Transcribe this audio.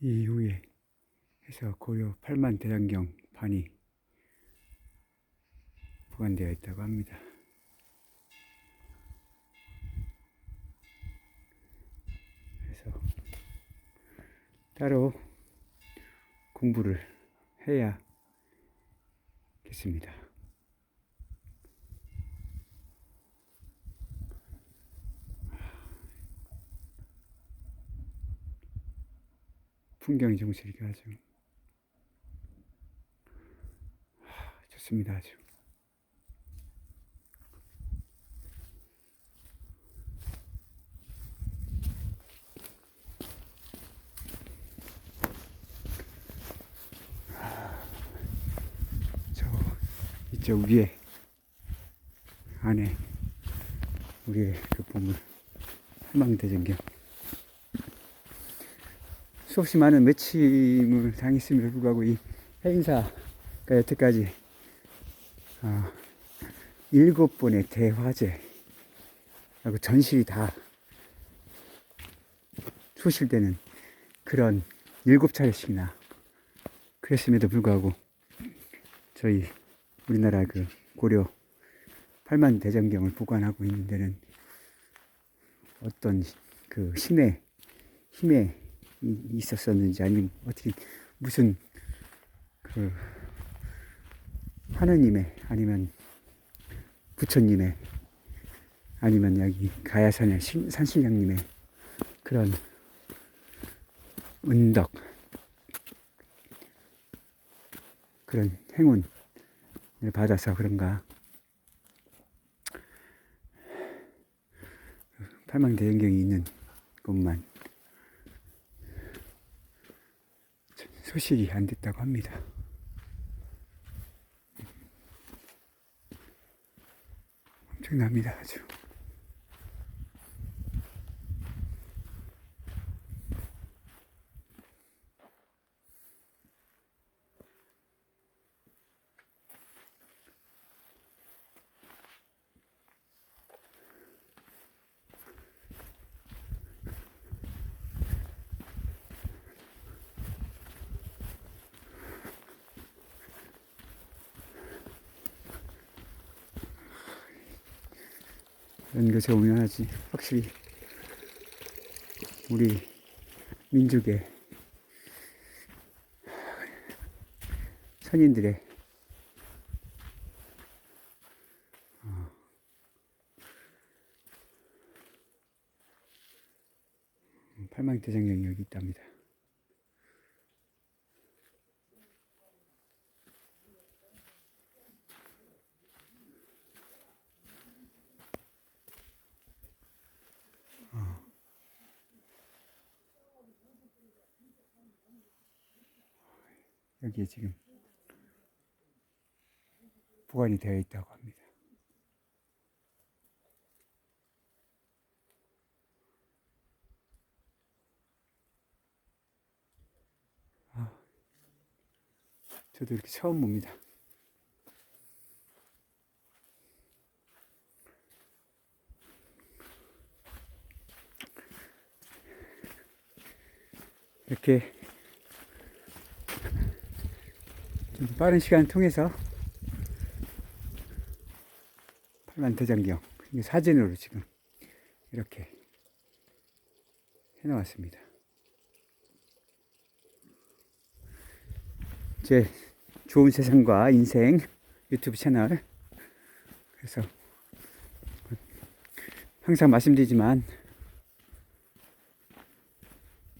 이후에 해서 고려 8만 대장경 판이 보관되어 있다고 합니다. 그래서 따로 공부를 해야겠습니다. 풍경이 정실이가 아주 하, 좋습니다 아주. 하, 저 이쪽 위에 안에 우리의 그 보물 희망대전경 수 없이 많은 매침을 당했음에도 불구하고 이 행사가 여태까지 아, 일곱 번의 대화제 하고 전실이 다 소실되는 그런 일곱 차례씩이나 그랬음에도 불구하고 저희 우리나라 그 고려 8만 대장경을 보관하고 있는 데는 어떤 그 신의 이- 있었었는지 아니면 어떻게 무슨 그 하느님의 아니면 부처님의 아니면 여기 가야산의 신- 산신령님의 그런 은덕 그런 행운을 받아서 그런가? 팔망대연경이 있는 곳만 소식이 안 됐다고 합니다. 엄청납니다, 아주. 이런 것에 오면 하지 확실히 우리 민족의 선인들의 어, 팔망대장경이 여기 있답니다. 여기에 지금 보관이 되어 있다고 합니다. 아, 저도 이렇게 처음 봅니다. 이렇게 빠른 시간 통해서 팔만 대장경 사진으로 지금 이렇게 해놓았습니다. 제 좋은 세상과 인생 유튜브 채널 그래서 항상 말씀드리지만